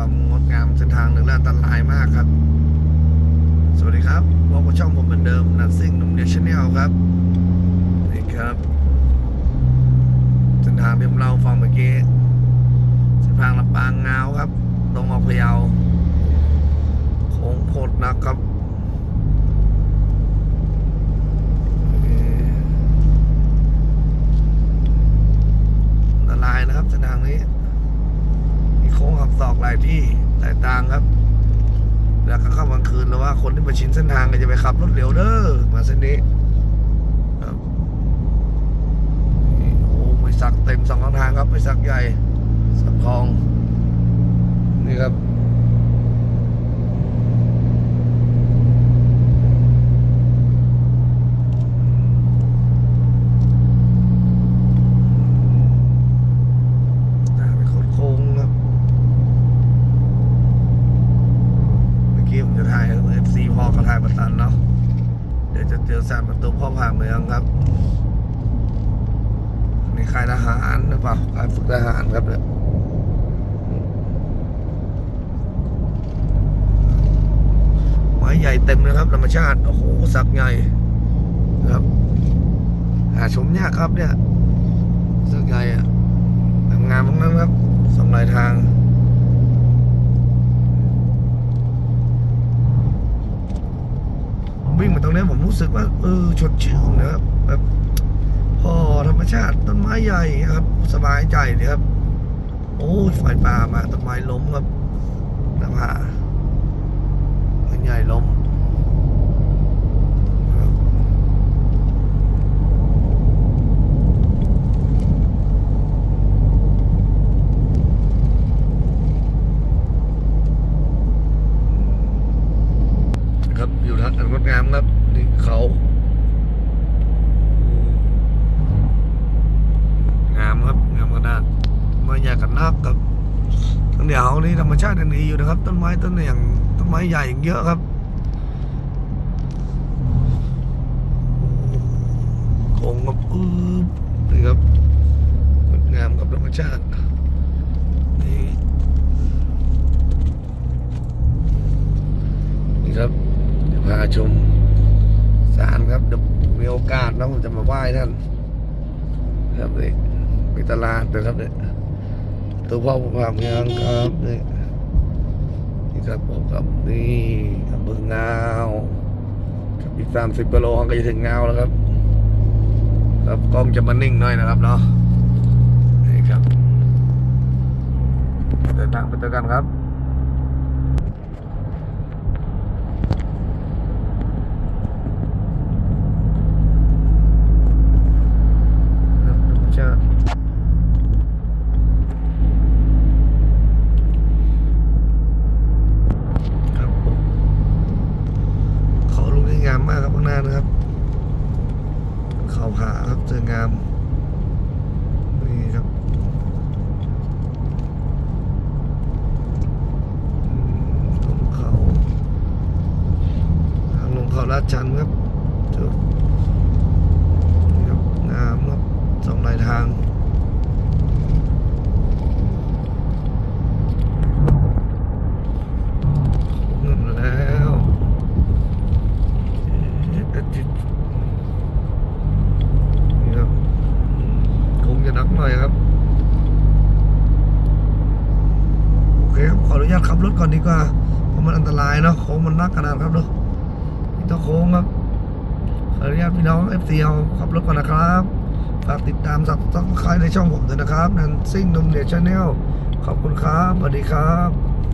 และอันตรายมากครับ สวัสดีครับพบกับช่องผมเหมือนเดิมนัดซิ่งหนุ่มเดียชแนลครับนี่ครับ เส้นทางที่ผมเล่าฟังเมื่อกี้เส้นทางลำปางงาวครับตรงออกพะเยาโค้งโคตรนักครับอันตรายนะครับเส้นทางนี้ ค้งหักศอกหลายที่หลายทางครับแล้วก็เข้ากลางคืนแล้วว่าคนที่มาชินเส้นทางก็จะไปขับรถเร็วเด้อมาเส้นนี้ครับโอ้ไม่สักเต็มสองข้างทางครับไม่สักใหญ่สักคลองนี่ครับ ทางเป็นโค้งๆครับ เมื่อกี้ผมจะถ่ายเอฟซีพ่อกระถ่ายประตันเนาะ เดี๋ยวสามประตูพ่อผ่าเมืองครับ มีค่ายทหารหรือเปล่าค่ายฝึกทหารครับเนี่ยไม้ใหญ่เต็มเลยครับธรรมชาติ โอ้โห สักใหญ่ครับ หาชมยากครับเนี่ย สักใหญ่อะทำงานมั้งนั้นครับสองหลายทาง วิ่งมาต รงนี้ผมรู้สึกว่าเออชดชื่นนะครับแบบพอธรรมชาติต้นไม้ใหญ่ครับ สบายใจเลยครับ โอ้ยไฟป่ามาต้นไม้ล้มครับหน้าผาต้นใหญ่ล้มครับ ครับอยู่ทางอันงดงามครับนี่เขา งามครับงามขนาดไม้ใหญ่กันนักครับทั้งเดียวนี่ธรรมชาติยังดีอยู่นะครับ ต้นไม้ต้นอย่างต้นไม้ใหญ่อย่างเยอะครับโค้งครับอืบนี่ครับงดงามกับธรรมชาตินี่นี่ครับเดี๋ยวพา ชมศาลครับเดี๋ยวมีโอกาสนะผมจะมาไหว้ท่านครับนี่มีตลาดนะครับเนี่ยตัวพ่อผมพาเมืองครับนี่นี่ครับผมครับนี่อำเภองาวครับอีกสามสิบกิโลก็จะถึงงาวแล้วครับ ครับกล้องจะมานิ่งหน่อยนะครับเนาะนี่ครับเดินทางไปเจอกันครับธรรมชาติครับผมเขาลูกนี้งามมากครับข้างหน้านะครับ เขาผาครับเจองามนี่ครับลงเขาทางลงเขาลาดชันครับเจอนี่ครับงามครับสองหลายทาง เงินแล้วเอ๊ะเอ๊ะจินี่ครับคงจะหนักหน่อยครับ โอเครับขออนุญาตขับรถก่อนดีกว่าเพราะมันอันตรายเนาะโค้งมันนักขนาดครับเนาะนี่ต้องโค้งครับขออนุญาตพี่น้องเอฟซีเอาขับรถก่อนนะครับฝากติดตามสับสับใครในช่องผมด้วยนะครับนันซิ่งนมเดียชาแนลขอบคุณครับสวัสดีครับ